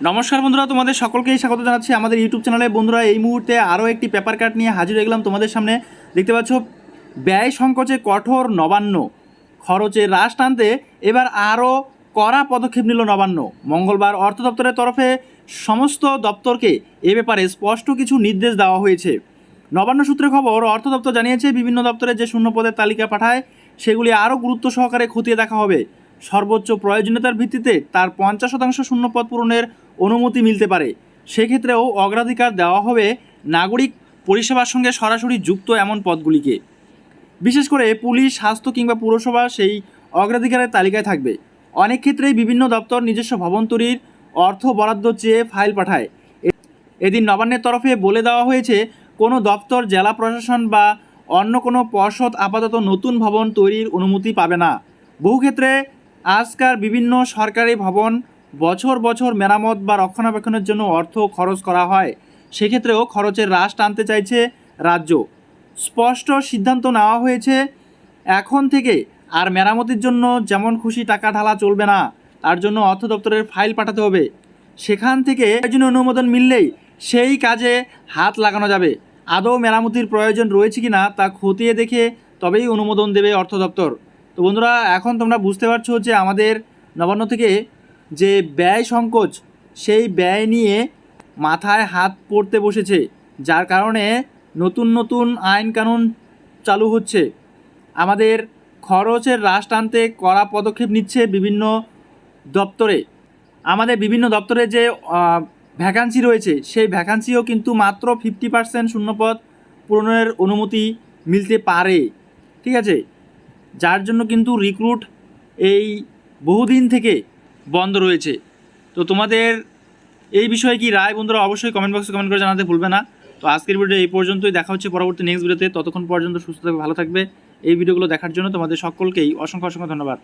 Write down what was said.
নমস্কার বন্ধুরা, তোমাদের সকলকেই স্বাগত জানাচ্ছি আমাদের ইউটিউব চ্যানেলে বন্ধুরা, এই মুহূর্তে আরও একটি পেপার কাট নিয়ে হাজির হয়ে গেলাম তোমাদের সামনে। দেখতে পাচ্ছ, ব্যয় সংকোচে কঠোর নবান্ন। খরচে হ্রাস টানতে এবার আরও কড়া পদক্ষেপ নিল নবান্ন। মঙ্গলবার অর্থ দপ্তরের তরফে সমস্ত দপ্তরকে এ ব্যাপারে স্পষ্ট কিছু নির্দেশ দেওয়া হয়েছে। নবান্ন সূত্রে খবর, অর্থ দপ্তর জানিয়েছে, বিভিন্ন দপ্তরে যে শূন্য পদের তালিকা পাঠায়, সেগুলি আরও গুরুত্ব সহকারে খতিয়ে দেখা হবে। সর্বোচ্চ প্রয়োজনীয়তার ভিত্তিতে তার পঞ্চাশ শতাংশ শূন্যপদ পূরণের অনুমতি মিলতে পারে। সেক্ষেত্রেও অগ্রাধিকার দেওয়া হবে নাগরিক পরিষেবার সঙ্গে সরাসরি যুক্ত এমন পদগুলিকে। বিশেষ করে পুলিশ, স্বাস্থ্য কিংবা পুরসভা সেই অগ্রাধিকারের তালিকায় থাকবে। অনেক ক্ষেত্রেই বিভিন্ন দপ্তর নিজস্ব ভবন তৈরির অর্থ বরাদ্দ চেয়ে ফাইল পাঠায়। এদিন নবান্নের তরফে বলে দেওয়া হয়েছে, কোনো দপ্তর, জেলা প্রশাসন বা অন্য কোনো পর্ষদ আপাতত নতুন ভবন তৈরির অনুমতি পাবে না। বহু ক্ষেত্রে আজকাল বিভিন্ন সরকারি ভবন বছর বছর মেরামত বা রক্ষণাবেক্ষণের জন্য অর্থ খরচ করা হয়। সেক্ষেত্রেও খরচের হ্রাস টানতে চাইছে রাজ্য। স্পষ্ট সিদ্ধান্ত নেওয়া হয়েছে, এখন থেকে আর মেরামতির জন্য যেমন খুশি টাকা ঢালা চলবে না, তার জন্য অর্থ দপ্তরের ফাইল পাঠাতে হবে। সেখান থেকে জন্য অনুমোদন মিললেই সেই কাজে হাত লাগানো যাবে। আদৌ মেরামতির প্রয়োজন রয়েছে কি না তা খতিয়ে দেখে তবেই অনুমোদন দেবে অর্থ দপ্তর। তো বন্ধুরা, এখন তোমরা বুঝতে পারছ যে আমাদের নবান্ন থেকে যে ব্যয় সংকোচ, সেই ব্যয় নিয়ে মাথায় হাত পড়তে বসেছে, যার কারণে নতুন নতুন আইন কানুন চালু হচ্ছে। আমাদের খরচের হ্রাস টানতে কড়া পদক্ষেপ নিচ্ছে বিভিন্ন দপ্তরে। আমাদের বিভিন্ন দপ্তরে যে ভ্যাকান্সি রয়েছে, সেই ভ্যাকান্সিও কিন্তু মাত্র ফিফটি পার্সেন্ট শূন্যপদ পূরণের অনুমতি মিলতে পারে। ঠিক আছে? যার জন্য কিন্তু রিক্রুট এই বহুদিন থেকে বন্ধ রয়েছে। তো তোমাদের এই বিষয়ে কি রায় বন্ধুরা অবশ্যই কমেন্ট বক্সে কমেন্ট করে জানাতে ভুলবে না। তো আজকের ভিডিও এই পর্যন্তই। দেখা হচ্ছে পরবর্তী নেক্সট ভিডিওতে ততক্ষণ পর্যন্ত সুস্থ থাকবে, ভালো থাকবে। এই ভিডিওগুলো দেখার জন্য তোমাদের সকলকেই অসংখ্য অসংখ্য ধন্যবাদ।